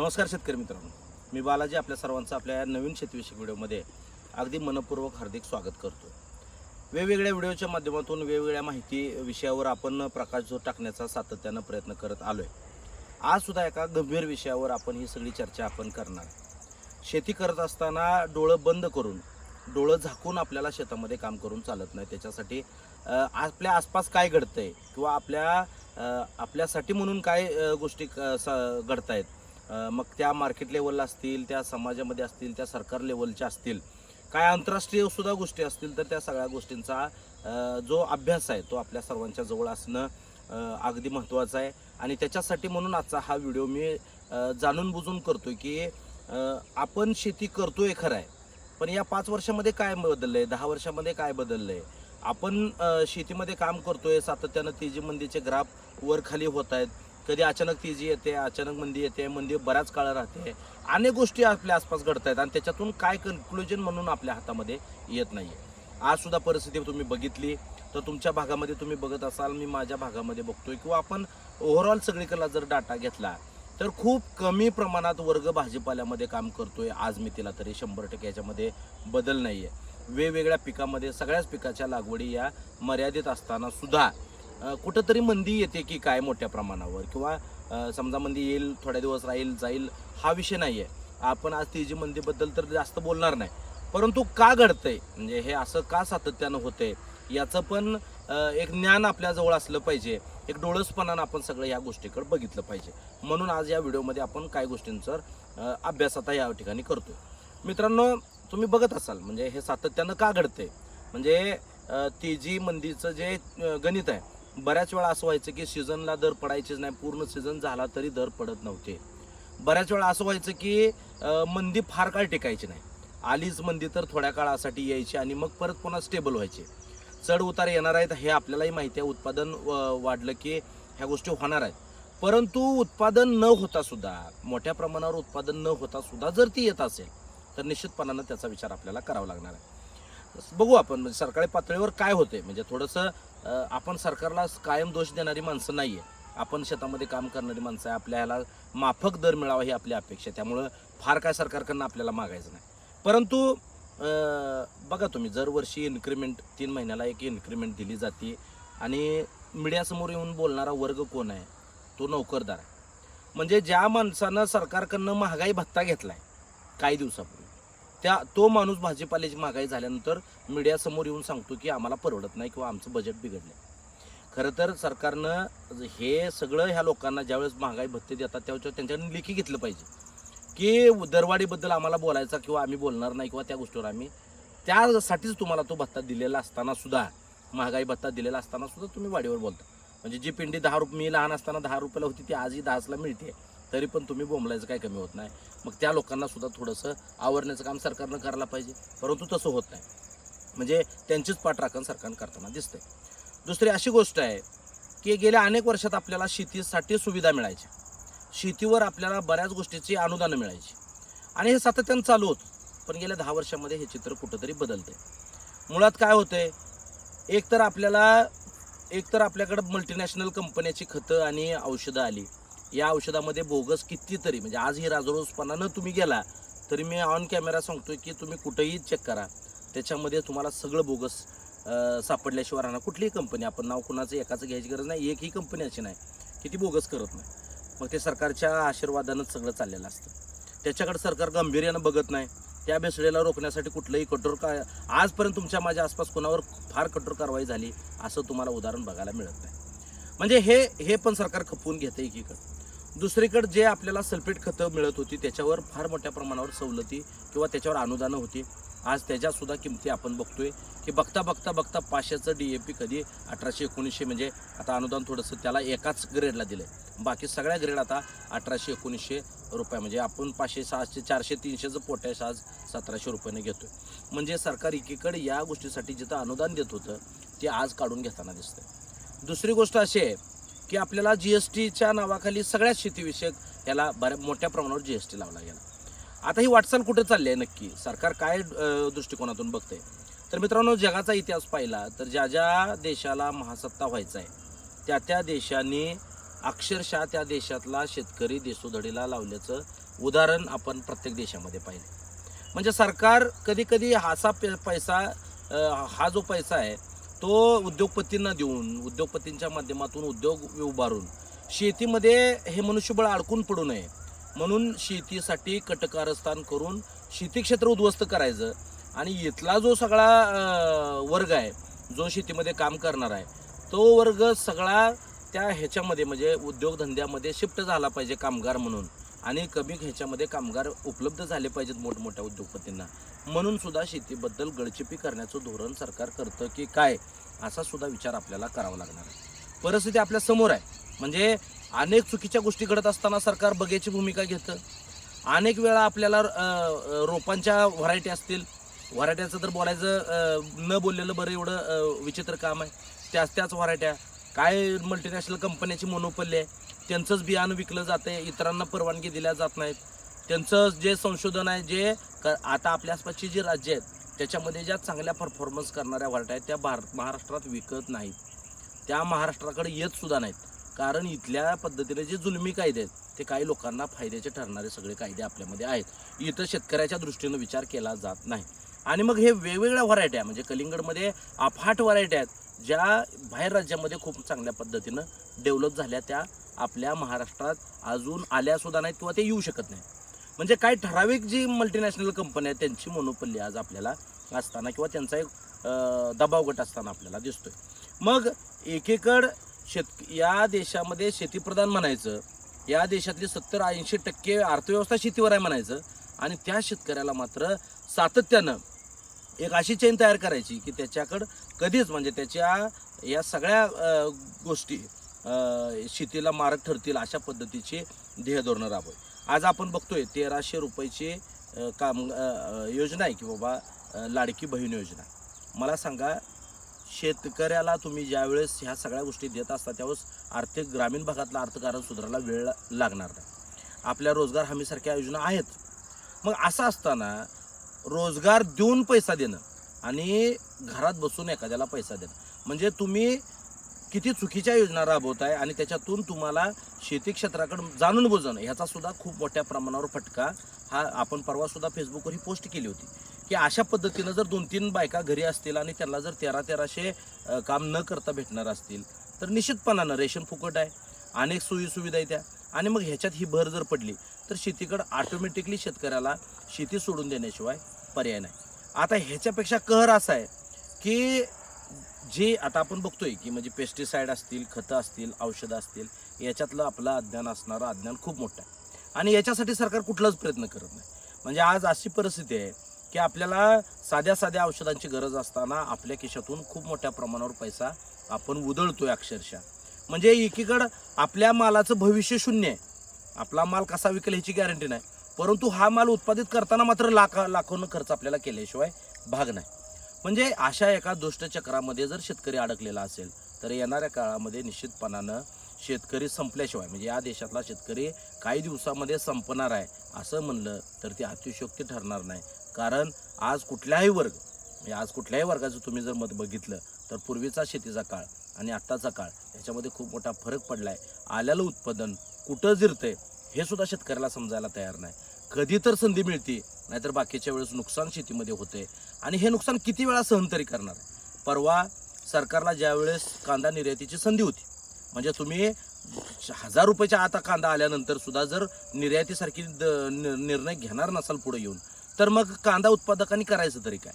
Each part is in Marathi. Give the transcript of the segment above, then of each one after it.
नमस्कार शेतकरी मित्रांनो. मी बालाजी आपल्या सर्वांचं आपल्या नवीन शेतीविषयक व्हिडिओमध्ये अगदी मनपूर्वक हार्दिक स्वागत करतो. वेगवेगळ्या व्हिडिओच्या माध्यमातून वेगवेगळ्या माहिती विषयावर आपण प्रकाश जो टाकण्याचा सातत्यानं प्रयत्न करत आलो आहे आज सुद्धा एका गंभीर विषयावर आपण ही सगळी चर्चा आपण करणार. शेती करत असताना डोळं बंद करून डोळं झाकून आपल्याला शेतामध्ये काम करून चालत नाही. त्याच्यासाठी आपल्या आसपास काय घडतंय किंवा आपल्या आपल्यासाठी म्हणून काय गोष्टी क- स- घडतायत मग त्या मार्केट लेवलला असतील त्या समाजामध्ये असतील त्या सरकार लेवलच्या असतील काय आंतरराष्ट्रीय सुद्धा गोष्टी असतील तर त्या सगळ्या गोष्टींचा जो अभ्यास आहे तो आपल्या सर्वांच्या जवळ असणं अगदी महत्त्वाचं आहे. आणि त्याच्यासाठी म्हणून आजचा हा व्हिडिओ मी जाणून बुजून करतो की आपण शेती करतोय खरं आहे पण या पाच वर्षामध्ये काय बदललं आहे दहा वर्षामध्ये काय बदललं आहे आपण शेतीमध्ये काम करतोय सातत्यानं तेजीमंदीचे ग्राफ वर खाली होत आहेत. कधी अचानक तेजी येते अचानक मंदी येते मंदी बऱ्याच काळ राहते. अनेक गोष्टी आपल्या आसपास घडत आहेत आणि त्याच्यातून काय कन्क्लुजन म्हणून आपल्या हातामध्ये येत नाही आज सुद्धा परिस्थिती तुम्ही बघितली तर तुमच्या भागामध्ये तुम्ही बघत असाल मी माझ्या भागामध्ये बघतोय. किंवा आपण ओव्हरऑल सगळीकडला जर डाटा घेतला तर खूप कमी प्रमाणात वर्ग भाजीपाल्यामध्ये काम करतोय. आज मी तिला तरी शंभर टक्के याच्यामध्ये बदल नाही आहे वेगवेगळ्या पिकामध्ये सगळ्याच पिकाच्या लागवडी या मर्यादित असताना सुद्धा कुठंतरी मंदी येते की काय मोठ्या प्रमाणावर? किंवा समजा मंदी येईल थोड्या दिवस राहील जाईल हा विषय नाही आहे आपण आज तेजी मंदीबद्दल तर जास्त बोलणार नाही. परंतु का घडतंय? म्हणजे हे असं का सातत्यानं होतंय? याचं पण एक ज्ञान आपल्याजवळ असलं पाहिजे. एक डोळसपणानं आपण सगळं या गोष्टीकडे बघितलं पाहिजे. म्हणून आज या व्हिडिओमध्ये आपण काय गोष्टींचा अभ्यास आता या ठिकाणी करतो मित्रांनो तुम्ही बघत असाल म्हणजे हे सातत्यानं का घडतंय? म्हणजे तेजी मंदीचं जे गणित आहे बऱ्याच वेळा असं व्हायचं की सीझनला दर पडायचेच नाही पूर्ण सीझन झाला तरी दर पडत नव्हते. बऱ्याच वेळा असं व्हायचं की मंदी फार काळ टिकायची नाही. आलीच मंदी तर थोड्या काळासाठी यायची आणि मग परत पुन्हा स्टेबल व्हायचे. चढ उतार येणार आहेत हे आपल्यालाही माहिती आहे. उत्पादन वाढलं की ह्या गोष्टी होणार आहेत. परंतु उत्पादन न होता सुद्धा मोठ्या प्रमाणावर उत्पादन न होता सुद्धा जर ती येत असेल तर निश्चितपणानं त्याचा विचार आपल्याला करावा लागणार आहे. बघू आपण म्हणजे सरकारी पातळीवर काय होते म्हणजे थोडंसं आपण सरकारला कायम दोष देणारी माणसं नाही आहे आपण शेतामध्ये काम करणारी माणसं आहे. आपल्याला माफक दर मिळावा ही आपली अपेक्षा त्यामुळं फार काय सरकारकडनं आपल्याला मागायचं नाही. परंतु बघा तुम्ही दरवर्षी इन्क्रीमेंट तीन महिन्याला एक इन्क्रीमेंट दिली जाते. आणि मीडियासमोर येऊन बोलणारा वर्ग कोण आहे? तो नोकरदार आहे. म्हणजे ज्या माणसानं सरकारकडनं महागाई भत्ता घेतला आहे काही दिवसापूर्वी त्या तो माणूस भाजीपाल्याची महागाई झाल्यानंतर मीडियासमोर येऊन सांगतो की आम्हाला परवडत नाही किंवा आमचं बजेट बिघडलं खरं तर सरकारनं हे सगळं ह्या लोकांना ज्यावेळेस महागाई भत्ते देतात त्यावेळेस त्यांच्याकडून लेखी घेतलं पाहिजे. की दरवाढीबद्दल आम्हाला बोलायचा किंवा आम्ही बोलणार नाही किंवा त्या गोष्टीवर आम्ही त्यासाठीच तुम्हाला तो भत्ता दिलेला असताना सुद्धा महागाई भत्ता दिलेला असताना सुद्धा तुम्ही वाढीवर बोलता. म्हणजे जी पिंडी दहा रुपये मी लहान असताना दहा रुपयाला होती ती आजही दहाचला मिळते तरी पण तुम्ही बोंबलायचं काय कमी होत नाही. मग त्या लोकांना सुद्धा थोडंसं आवरण्याचं काम सरकारनं करायला पाहिजे. परंतु तसं होत नाही. म्हणजे त्यांचीच पाठराखण सरकारनं करताना दिसते दुसरी अशी गोष्ट आहे की गेल्या अनेक वर्षात आपल्याला शेतीसाठी सुविधा मिळायच्या. शेतीवर आपल्याला बऱ्याच गोष्टीची अनुदानं मिळायची. आणि हे सातत्यानं चालू होतं. पण गेल्या दहा वर्षामध्ये हे चित्र कुठंतरी बदलते मुळात काय होते एक तर आपल्याला एक तर आपल्याकडं मल्टीनॅशनल कंपन्याची खतं आणि औषधं आली. या औषधामध्ये बोगस कितीतरी म्हणजे आज ही राजरोसपणानं तुम्ही गेला तरी मी ऑन कॅमेरा सांगतोय की तुम्ही कुठेही चेक करा. त्याच्यामध्ये तुम्हाला सगळं बोगस सापडल्याशिवाय राहणार. कुठलीही कंपनी आपण नाव कुणाचं एकाचं घ्यायची गरज नाही एकही कंपनी अशी नाही की ती बोगस करत नाही. मग ते सरकारच्या आशीर्वादानंच सगळं चाललेलं असतं. त्याच्याकडे सरकार गांभीर्यानं बघत नाही. त्या भेसळीला रोखण्यासाठी कुठलंही कठोर का आजपर्यंत तुमच्या माझ्या आसपास कोणावर फार कठोर कारवाई झाली असं तुम्हाला उदाहरण बघायला मिळत नाही. म्हणजे हे हे पण सरकार खपवून घेतं एकीकडं. दुसरीकडे जे आपल्याला सल्फेट खतं मिळत होती त्याच्यावर फार मोठ्या प्रमाणावर सवलती किंवा त्याच्यावर अनुदानं होती. आज त्याच्यासुद्धा किमती आपण बघतोय की बघता बघता बघता पाचशेचं डी ए पी कधी अठराशे एकोणीसशे म्हणजे आता अनुदान थोडंसं त्याला एकाच ग्रेडला दिलं आहे बाकी सगळ्या ग्रेड आता अठराशे एकोणीसशे रुपये म्हणजे आपण पाचशे सहाशे चारशे तीनशेचं पोटॅश आज सतराशे रुपयाने घेतोय. म्हणजे सरकार एकीकडे या गोष्टीसाठी जिथं अनुदान देत होतं ते आज काढून घेताना दिसतं दुसरी गोष्ट अशी आहे की आपल्याला जी एस टीच्या नावाखाली सगळ्याच शेतीविषयक याला बऱ्या मोठ्या प्रमाणावर जी एस टी लावला गेला. आता ही वाटचाल कुठे चालली आहे नक्की? सरकार काय दृष्टिकोनातून बघते? तर मित्रांनो जगाचा इतिहास पाहिला तर ज्या ज्या देशाला महासत्ता व्हायचा आहे त्या त्या देशांनी अक्षरशः त्या देशातला शेतकरी देशोधडीला लावल्याचं उदाहरण आपण प्रत्येक देशामध्ये पाहिले. म्हणजे सरकार कधी कधी हाचा पे- पैसा हा जो पैसा आहे तो उद्योगपतींना देऊन उद्योगपतींच्या माध्यमातून उद्योग उभारून शेतीमध्ये हे मनुष्यबळ अडकून पडू नये. म्हणून शेतीसाठी कटकारस्थान करून शेती क्षेत्र उद्ध्वस्त करायचं. आणि इथला जो सगळा वर्ग आहे जो शेतीमध्ये काम करणार आहे तो वर्ग सगळा त्या ह्याच्यामध्ये म्हणजे उद्योगधंद्यामध्ये शिफ्ट झाला पाहिजे कामगार म्हणून. आणि कमी ह्याच्यामध्ये कामगार उपलब्ध झाले पाहिजेत मोठमोठ्या उद्योगपतींना. म्हणून सुद्धा शेतीबद्दल गळचिपी करण्याचं धोरण सरकार करतं की काय असा सुद्धा विचार आपल्याला करावा लागणार आहे. परिस्थिती आपल्यासमोर आहे. म्हणजे अनेक चुकीच्या गोष्टी घडत असताना सरकार बगेची भूमिका घेतं. अनेक वेळा आपल्याला रोपांच्या व्हरायटी असतील. व्हरायट्याचं तर बोलायचं न बोललेलं बरं एवढं विचित्र काम आहे. त्याच त्याच व्हरायट्या. काय मल्टीनॅशनल कंपन्याची मोनोपल्ली आहे. त्यांचंच बियाणं विकलं जातं आहे इतरांना परवानगी दिल्या जात नाहीत. त्यांचं जे संशोधन आहे जे क आता आपल्या आसपासची जी राज्य आहेत त्याच्यामध्ये ज्या चांगल्या परफॉर्मन्स करणाऱ्या व्हरायट्या आहेत त्या भारत महाराष्ट्रात विकत नाहीत. त्या महाराष्ट्राकडे येत सुद्धा नाहीत. कारण इथल्या पद्धतीने जे जुलमी कायदे आहेत ते काही लोकांना फायद्याचे ठरणारे सगळे कायदे आपल्यामध्ये आहेत. इथं शेतकऱ्याच्या दृष्टीनं विचार केला जात नाही. आणि मग हे वेगवेगळ्या व्हरायट्या म्हणजे कलिंगडमध्ये अफाट व्हरायट्या आहेत ज्या बाहेर राज्यामध्ये खूप चांगल्या पद्धतीनं डेव्हलप झाल्या त्या आपल्या महाराष्ट्रात अजून आल्यासुद्धा नाहीत किंवा ते येऊ शकत नाही म्हणजे काही ठराविक जी मल्टीनॅशनल कंपनी आहे त्यांची मोनोपल्ली आज आपल्याला असताना किंवा त्यांचा एक दबाव गट असताना आपल्याला दिसतोय. मग एकीकड शेत या देशामध्ये शेतीप्रधान म्हणायचं या देशातली सत्तर ऐंशी टक्के अर्थव्यवस्था शेतीवर आहे म्हणायचं आणि त्या शेतकऱ्याला मात्र सातत्यानं एक अशी चेन तयार करायची की त्याच्याकडं कधीच म्हणजे त्याच्या या सगळ्या गोष्टी शेतीला मारक ठरतील अशा पद्धतीची ध्येयधोरणं राबवली आज आपण बघतोय तेराशे रुपयाची काम योजना आहे की बाबा लाडकी बहीण योजना. मला सांगा शेतकऱ्याला तुम्ही ज्यावेळेस ह्या सगळ्या गोष्टी देत असता त्यावेळेस आर्थिक ग्रामीण भागातलं अर्थकारण सुधारायला वेळ लागणार नाही. आपल्या रोजगार हमीसारख्या योजना आहेत. मग असं असताना रोजगार देऊन पैसा देणं आणि घरात बसून एखाद्याला पैसा देणं. म्हणजे तुम्ही किती चुकीच्या योजना राबवत आहे आणि त्याच्यातून तुम्हाला शेती क्षेत्राकडे जाणून बुजणं ह्याचा सुद्धा खूप मोठ्या प्रमाणावर फटका हा आपण परवा सुद्धा फेसबुकवर ही पोस्ट केली होती. की अशा पद्धतीनं जर दोन तीन बायका घरी असतील आणि त्यांना जर तेरा तेराशे काम न करता भेटणार असतील तर निश्चितपणानं रेशन फुकट आहे अनेक सोयीसुविधा आहेत त्या. आणि मग ह्याच्यात ही भर जर पडली तर शेतीकडं ऑटोमॅटिकली शेतकऱ्याला शेती सोडून देण्याशिवाय पर्याय नाही. आता ह्याच्यापेक्षा कहर असा आहे की जे आता आपण बघतोय की म्हणजे पेस्टिसाईड असतील खतं असतील औषधं असतील याच्यातलं आपलं अज्ञान असणारं अज्ञान खूप मोठं आहे. आणि याच्यासाठी सरकार कुठलाच प्रयत्न करत नाही. म्हणजे आज अशी परिस्थिती आहे की आपल्याला साध्या साध्या औषधांची गरज असताना आपल्या खिशातून खूप मोठ्या प्रमाणावर पैसा आपण उधळतोय अक्षरशः. म्हणजे एकीकडं आपल्या मालाचं भविष्य शून्य आहे. आपला माल कसा विकेल ह्याची गॅरंटी नाही. परंतु हा माल उत्पादित करताना मात्र लाखा लाखोनं खर्च आपल्याला केल्याशिवाय भाग नाही. म्हणजे अशा एका दुष्टचक्रामध्ये जर शेतकरी अडकलेला असेल तर येणाऱ्या काळामध्ये निश्चितपणानं शेतकरी संपल्याशिवाय म्हणजे या देशातला शेतकरी काही दिवसामध्ये संपणार आहे असं म्हणलं तर ती अतिशयोक्ती ठरणार नाही. कारण आज कुठल्याही वर्ग म्हणजे आज कुठल्याही वर्गाचं तुम्ही जर मत बघितलं तर पूर्वीचा शेतीचा काळ आणि आत्ताचा काळ याच्यामध्ये खूप मोठा फरक पडला आहे आल्यालं उत्पादन कुठं जिरतंय हे सुद्धा शेतकऱ्याला समजायला तयार नाही. कधी तर संधी मिळते नाहीतर बाकीच्या वेळेस नुकसान शेतीमध्ये होते आणि हे नुकसान किती वेळा सहन तरी करणार? परवा सरकारला ज्यावेळेस कांदा निर्यातीची संधी होती म्हणजे तुम्ही हजार रुपयाच्या आता कांदा आल्यानंतर सुद्धा जर निर्यातीसारखी द- निर्णय घेणार नसाल पुढे येऊन तर मग कांदा उत्पादकांनी करायचं तरी काय?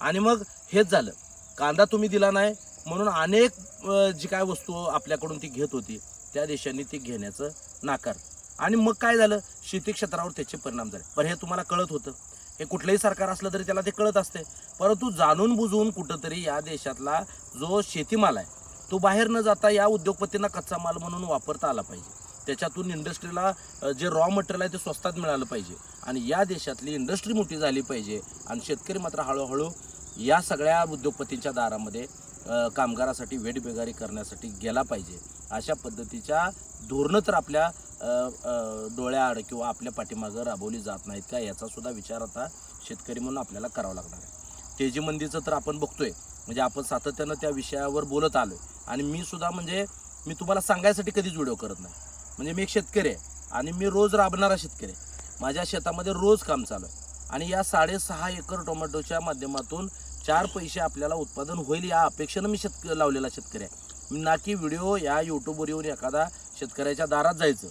आणि मग हेच झालं. कांदा तुम्ही दिला नाही म्हणून अनेक जी काय वस्तू आपल्याकडून ती घेत होती त्या देशांनी ती घेण्याचं नाकार. आणि मग काय झालं? शेती क्षेत्रावर त्याचे परिणाम झाले. पण हे तुम्हाला कळत होतं. हे कुठलंही सरकार असलं तरी त्याला ते कळत असते. परंतु जाणून बुजवून कुठंतरी या देशातला जो शेतीमाल आहे तो बाहेर न जाता या उद्योगपतींना कच्चा माल म्हणून वापरता आला पाहिजे. त्याच्यातून इंडस्ट्रीला जे रॉ मटेरियल आहे ते स्वस्तात मिळालं पाहिजे. आणि या देशातली इंडस्ट्री मोठी झाली पाहिजे. आणि शेतकरी मात्र हळूहळू या सगळ्या उद्योगपतींच्या दारामध्ये कामगारासाठी वेटबेगारी करण्यासाठी गेला पाहिजे. अशा पद्धतीच्या धोरणं तर आपल्या डोळ्याआड किंवा आपल्या पाठीमागं राबवली जात नाहीत का? याचासुद्धा विचार आता शेतकरी म्हणून आपल्याला करावा लागणार आहे. तेजीमंदीचं तर आपण बघतोय. म्हणजे आपण सातत्यानं त्या विषयावर बोलत आलोय. आणि मी सुद्धा म्हणजे मी तुम्हाला सांगायसाठी कधीच व्हिडिओ करत नाही. म्हणजे मी एक शेतकरी आहे. आणि मी रोज राबणारा शेतकरी आहे. माझ्या शेतामध्ये रोज काम चालू आहे. आणि या साडेसहा एकर टोमॅटोच्या माध्यमातून चार पैसे आपल्याला उत्पादन होईल या अपेक्षेनं मी शेतक लावलेला शेतकरी आहे. ना की व्हिडिओ या यूट्यूबवर येऊन एखादा शेतकऱ्याच्या दारात जायचं.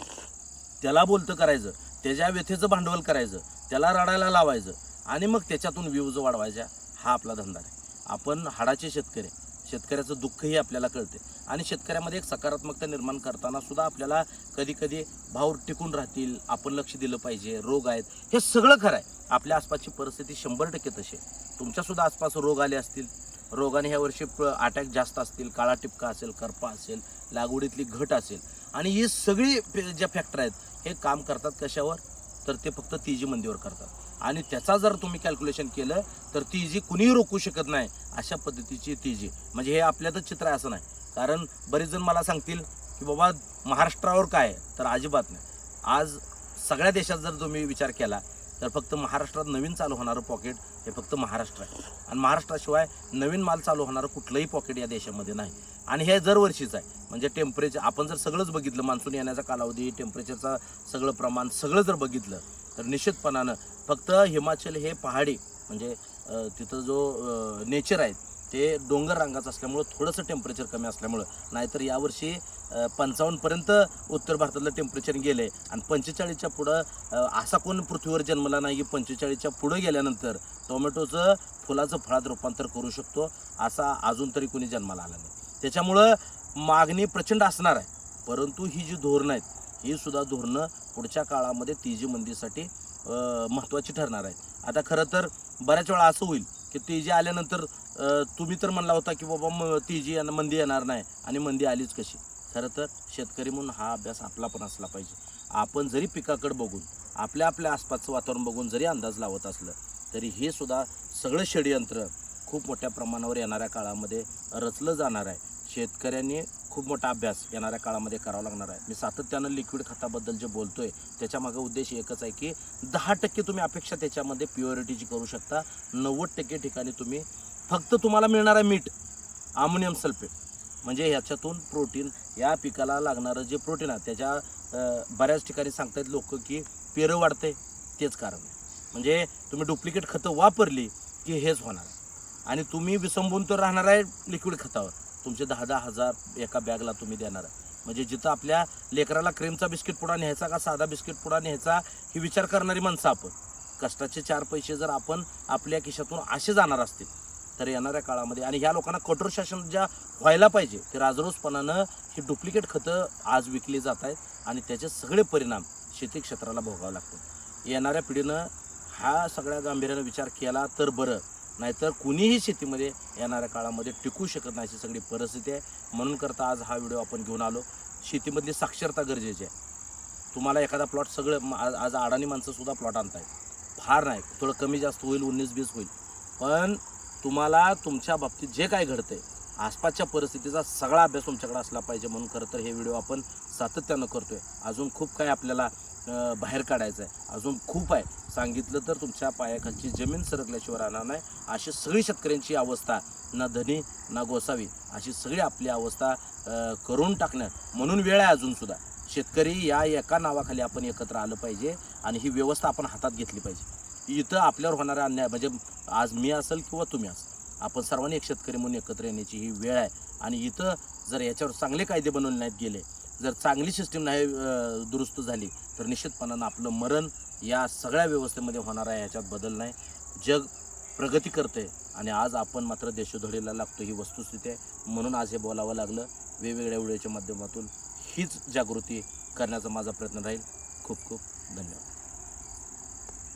त्याला बोलतं करायचं त्याच्या व्यथेचं भांडवल करायचं त्याला रडायला लावायचं आणि मग त्याच्यातून व्ह्यूज वाढवायच्या. हा आपला धंदा आहे आपण हाडाचे शेतकरी. शेतकऱ्याचं दुःखही आपल्याला कळते. आणि शेतकऱ्यामध्ये एक सकारात्मकता निर्माण करताना सुद्धा आपल्याला कधीकधी भाव टिकून राहतील आपण लक्ष दिलं पाहिजे रोग आहेत. हे सगळं खरं आहे. आपल्या आसपासची परिस्थिती शंभर टक्के तशी आहे. तुमच्यासुद्धा आसपास रोग आले असतील. रोगाने ह्या वर्षी अटॅक जास्त असतील काळा टिपका असेल करपा असेल लागवडीतली घट असेल. आणि ही सगळी ज्या फॅक्टर आहेत हे काम करतात कशावर? तर ते फक्त तिजी मंदीवर करतात. आणि त्याचा जर तुम्ही कॅल्क्युलेशन केलं तर तीजी कुणीही रोखू शकत नाही अशा पद्धतीची तीजी. म्हणजे हे आपल्यातच चित्र आहे असं नाही. कारण बरेच जण मला सांगतील की बाबा महाराष्ट्रावर काय आहे? तर अजिबात नाही. आज सगळ्या देशात जर तुम्ही विचार केला तर फक्त महाराष्ट्रात नवीन चालू होणारं पॉकेट हे फक्त महाराष्ट्र आहे. आणि महाराष्ट्राशिवाय नवीन माल चालू होणारं कुठलंही पॉकेट या देशामध्ये नाही. आणि हे दरवर्षीचं आहे. म्हणजे टेम्परेचर आपण जर सगळंच बघितलं मान्सून येण्याचा कालावधी टेम्परेचरचा सगळं प्रमाण सगळं जर बघितलं तर निश्चितपणानं फक्त हिमाचल हे पहाडी म्हणजे तिथं जो नेचर आहे ते डोंगर रंगाचं असल्यामुळं थोडंसं टेम्परेचर कमी असल्यामुळं नाहीतर यावर्षी पंचावन्नपर्यंत उत्तर भारतातलं टेम्परेचर गेलं आहे आणि पंचेचाळीसच्या पुढं असा कोण पृथ्वीवर जन्मला नाही की पंचेचाळीसच्या पुढं गेल्यानंतर टोमॅटोचं फुलाचं फळात रूपांतर करू शकतो असा अजून तरी कोणी जन्माला आला नाही. त्याच्यामुळं मागणी प्रचंड असणार आहे. परंतु ही जी धोरणं आहेत ही सुद्धा धोरणं पुढच्या काळामध्ये तेजी मंदीसाठी महत्त्वाची ठरणार आहेत. आता खरं तर बऱ्याच वेळा असं होईल की तेजी आल्यानंतर तुम्ही तर म्हणला होता की बाबा म तेजी येणं मंदी येणार नाही आणि मंदी आलीच कशी? खरं तर शेतकरी म्हणून हा अभ्यास आपला पण असला पाहिजे. आपण जरी पिकाकडे बघून आपल्या आपल्या आसपासचं वातावरण बघून जरी अंदाज लावत असलं तरी हे सुद्धा सगळं षडयंत्र खूप मोठ्या प्रमाणावर येणाऱ्या काळामध्ये रचलं जाणार आहे. शेतकऱ्यांनी खूप मोठा अभ्यास येणाऱ्या काळामध्ये करावा लागणार आहे. मी सातत्यानं लिक्विड खताबद्दल जे बोलतो आहे त्याच्यामागं उद्देश एकच आहे की दहा टक्के तुम्ही अपेक्षा त्याच्यामध्ये प्युरिटीची करू शकता. नव्वद टक्के ठिकाणी तुम्ही फक्त तुम्हाला मिळणार आहे मीठ अमोनियम सल्फेट म्हणजे ह्याच्यातून प्रोटीन या पिकाला लागणारं जे प्रोटीन आहे त्याच्या बऱ्याच ठिकाणी सांगतायत लोक की पेरं वाढते तेच कारण आहे. म्हणजे तुम्ही डुप्लिकेट खतं वापरली की हेच होणार. आणि तुम्ही विसंबून तर राहणार आहे लिक्विड खतावर. तुमचे दहा दहा हजार एका बॅगला तुम्ही देणार आहे. म्हणजे जिथं आपल्या लेकराला क्रीमचा बिस्किट पुडा न्यायचा का साधा बिस्किट पुडा न्यायचा ही विचार करणारी माणसं आपण. कष्टाचे चार पैसे जर आपण आपल्या खिशातून असे जाणार असतील तर येणाऱ्या काळामध्ये. आणि ह्या लोकांना कठोर शासन ज्या व्हायला पाहिजे ते राजरोसपणानं ही डुप्लिकेट खतं आज विकली जात आहेत आणि त्याचे सगळे परिणाम शेती क्षेत्राला भोगावं लागतात. येणाऱ्या पिढीनं हा सगळ्या गांभीर्यानं विचार केला तर बरं. नाहीतर कुणीही शेतीमध्ये येणाऱ्या काळामध्ये टिकू शकत नाही अशी सगळी परिस्थिती आहे. म्हणून करता आज हा व्हिडिओ आपण घेऊन आलो. शेतीमधली साक्षरता गरजेची आहे. तुम्हाला एखादा प्लॉट सगळं आज आज अडाणी माणसंसुद्धा प्लॉट प्लॉट आणतायत. फार नाही. थोडं कमी जास्त होईल उन्नीस बीस होईल. पण तुम्हाला तुमच्या बाबतीत जे काय घडतंय आसपासच्या परिस्थितीचा सगळा अभ्यास तुमच्याकडे असला पाहिजे म्हणून खरं तर हे व्हिडिओ आपण सातत्यानं करतोय. अजून खूप काय आपल्याला बाहेर काढायचं आहे. अजून खूप आहे. सांगितलं तर तुमच्या पायाखालची जमीन सरकल्याशिवाय राहणार नाही. अशी सगळी शेतकऱ्यांची अवस्था ना धनी ना गोसावी अशी सगळी आपली अवस्था करून टाकण्यात. म्हणून वेळ आहे अजूनसुद्धा शेतकरी या एका नावाखाली आपण एकत्र आलं पाहिजे आणि ही व्यवस्था आपण हातात घेतली पाहिजे. इथं आपल्यावर होणारा अन्याय म्हणजे आज मी असेल किंवा तुम्ही असाल आपण सर्वांनी एक शेतकरी म्हणून एकत्र येण्याची ही वेळ आहे. आणि इथं जर याच्यावर चांगले कायदे बनवले नाहीत गेले जर चांगली सिस्टीम नाही दुरुस्त झाली तर निश्चितपणानं आपलं मरण या सगळ्या व्यवस्थेमध्ये होणार आहे ह्याच्यात बदल नाही. जग प्रगती करते आणि आज आपण मात्र देशोधडीला लागतो ही वस्तुस्थिती आहे. म्हणून आज हे बोलावं लागलं. वेगवेगळ्या व्हिडिओच्या माध्यमातून हीच जागृती करण्याचा माझा प्रयत्न राहील. खूप खूप धन्यवाद.